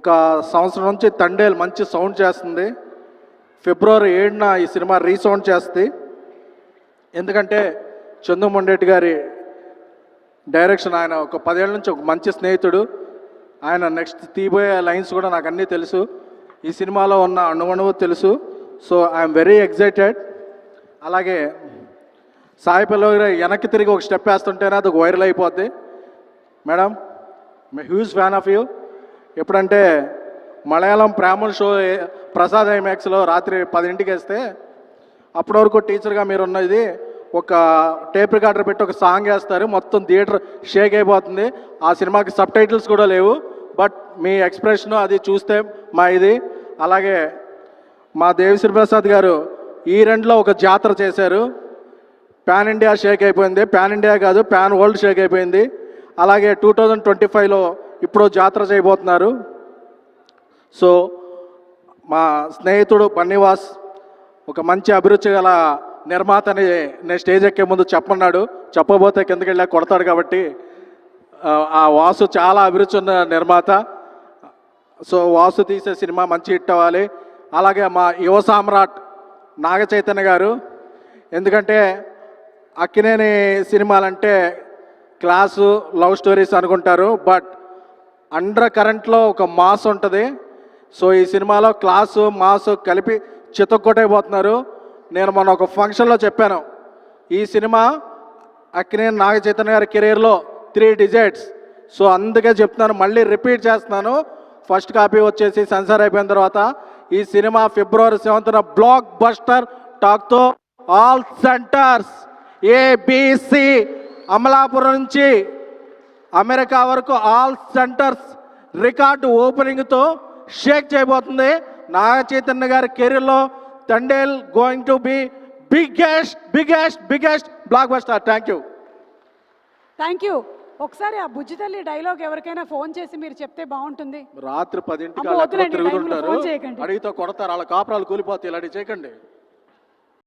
ఒక సంవత్సరం నుంచి తండేలు మంచి సౌండ్ చేస్తుంది. ఫిబ్రవరి ఏడున ఈ సినిమా రీసౌండ్ చేస్తుంది ఎందుకంటే చందుమొండెడ్డి గారి డైరెక్షన్ ఆయన ఒక పదేళ్ళ నుంచి ఒక మంచి స్నేహితుడు. ఆయన నెక్స్ట్ తీయబోయే లైన్స్ కూడా నాకు అన్నీ తెలుసు. ఈ సినిమాలో ఉన్న అణువణువు తెలుసు. సో ఐఎమ్ వెరీ ఎగ్జైటెడ్ అలాగే సాయి పల్లవి వెనక్కి తిరిగి ఒక స్టెప్ వేస్తుంటేనే అది ఒక వైరల్ అయిపోద్ది. Madam my huge fan of you ఎప్పుడంటే మలయాళం ప్రేమల షో ప్రసాద్ ఐమాక్స్లో రాత్రి పదింటికి వేస్తే అప్పటి వరకు టీచర్గా మీరు ఉన్నది ఒక టేప్ రికార్డర్ పెట్టి ఒక సాంగ్ వేస్తారు. మొత్తం థియేటర్ షేక్ అయిపోతుంది. ఆ సినిమాకి సబ్ టైటిల్స్ కూడా లేవు. బట్ మీ ఎక్స్ప్రెషన్ అది చూస్తే మా ఇది. అలాగే మా దేవిశ్రీ ప్రసాద్ గారు ఈ రెండులో ఒక జాతర చేశారు. ప్యాన్ ఇండియా షేక్ అయిపోయింది. ప్యాన్ ఇండియా కాదు ప్యాన్ వరల్డ్ షేక్ అయిపోయింది. అలాగే టూ థౌజండ్ ట్వంటీ ఫైవ్లో ఇప్పుడు జాతర చేయబోతున్నారు. సో మా స్నేహితుడు బన్నివాస్ ఒక మంచి అభిరుచి గల నిర్మాతని నేను స్టేజ్ ఎక్కే ముందు చెప్పన్నాడు. చెప్పబోతే కిందకి వెళ్ళా కొడతాడు కాబట్టి ఆ, ఆ వాసు చాలా అభిరుచి ఉన్న నిర్మాత. సో వాసు తీసే సినిమా మంచి హిట్ అవ్వాలి. అలాగే మా యువ సామ్రాట్ నాగ చైతన్య గారు. ఎందుకంటే అక్కినేని సినిమాలంటే క్లాసు లవ్ స్టోరీస్ అనుకుంటారు బట్ అండర్ కరెంట్లో ఒక మాస్ ఉంటుంది. సో ఈ సినిమాలో క్లాసు మాస్ కలిపి చితక్కొట్టైపోతున్నారు నేను మొన్న ఒక ఫంక్షన్లో చెప్పాను. ఈ సినిమా అక్కినేని నాగ చైతన్య గారి కెరీర్లో త్రీ డిజైట్స్. సో అందుకే చెప్తున్నాను మళ్ళీ రిపీట్ చేస్తున్నాను. ఫస్ట్ కాపీ వచ్చేసి సెన్సార్ అయిపోయిన తర్వాత ఈ సినిమా ఫిబ్రవరి సెవెంత్న బ్లాక్ బస్టర్ టాక్తో ఆల్ సెంటర్స్ ఏబిసి అమలాపురం నుంచి అమెరికా వరకు ఆల్ సెంటర్స్ రికార్డు ఓపెనింగ్తో షేక్ చేయబోతుంది. నాగ చైతన్య గారి కెరీర్లో Thandel going to be biggest biggest biggest blockbuster thank you thank you ఒకసారి ఆ బుజ్జి తల్లి డైలాగ్ ఎవరికైనా ఫోన్ చేసి మీరు చెప్తే బాగుంటుంది. రాత్రి పదింటికి తిరుగుతుంటారు. అడిగితే కొడతారు వాళ్ళ కాపురాలు కూలిపోతాయి ఇలాంటివి చేయకండి.